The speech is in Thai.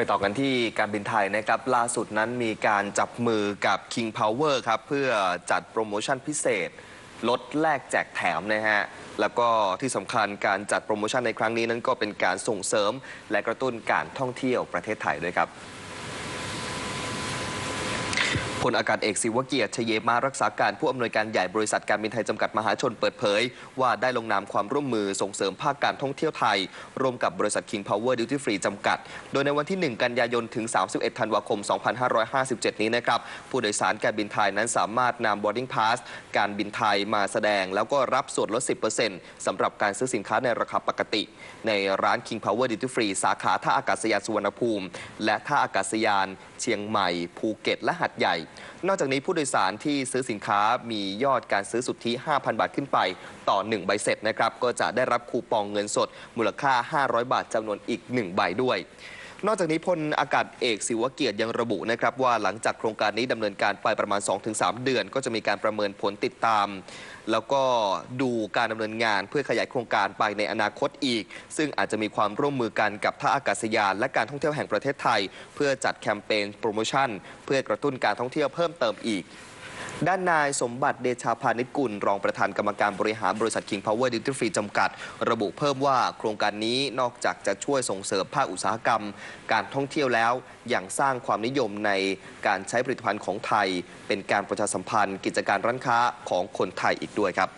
ไปต่อกันที่การบินไทยนะครับล่าสุดนั้นมีการจับมือกับ King Power ครับเพื่อจัดโปรโมชั่นพิเศษ ลดแลกแจกแถมนะฮะ แล้วก็ที่สำคัญการจัดโปรโมชั่นในครั้งนี้นั้นก็เป็นการส่งเสริม และกระตุ้นการท่องเที่ยวประเทศไทยด้วยครับ พลอากาศเอกศิวเกียรติชเยมารักษาการผู้อำนวยการใหญ่บริษัทการบินไทยจำกัดมหาชนเปิดเผย ว่าได้ลงนามความร่วมมือส่งเสริมภาคการท่องเที่ยวไทย ร่วมกับบริษัท King Power Duty Free จำกัด โดยในวันที่ 1 กันยายนถึง 31 ธันวาคม 2557 นี้นะครับ ผู้โดยสารการบินไทยนั้นสามารถนำ boarding pass การบินไทยมาแสดง แล้วก็รับส่วนลด 10%สำหรับการซื้อสินค้าในราคาปกติ ในร้าน King Power Duty Free สาขาท่าอากาศยานสุวรรณภูมิ และท่าอากาศยาน เชียงใหม่ ภูเก็ต และหัดใหญ่นอกจากนี้ผู้โดยสารที่ซื้อสินค้ามียอดการซื้อสุทธิ 5,000 บาทขึ้นไป ต่อ 1 ใบเสร็จนะครับ ก็จะได้รับคูปองเงินสดมูลค่า 500 บาทจำนวนอีก 1 ใบด้วย นอกจากนี้พลอากาศเอกศิวเกียรติยังระบุนะครับว่าหลังจากโครงการนี้ดำเนินการไปประมาณ 2-3 เดือน ก็จะมีการประเมินผลติดตาม แล้วก็ดูการดำเนินงานเพื่อขยายโครงการไปในอนาคตอีก ซึ่งอาจจะมีความร่วมมือกันกับท่าอากาศยาน และการท่องเที่ยวแห่งประเทศไทย เพื่อจัดแคมเปญโปรโมชั่น เพื่อกระตุ้นการท่องเที่ยวเพิ่มเติมอีก ด้านนายสมบัติเดชาพานิชกุล รองประธานกรรมการบริหารบริษัท King Power Duty Free จำกัด ระบุเพิ่มว่าโครงการนี้นอกจากจะช่วยส่งเสริมภาคอุตสาหกรรม การท่องเที่ยวแล้วยังสร้างความนิยมในการใช้ผลิตภัณฑ์ของไทย เป็นการประชาสัมพันธ์ กิจการร้านค้าของคนไทยอีกด้วยครับ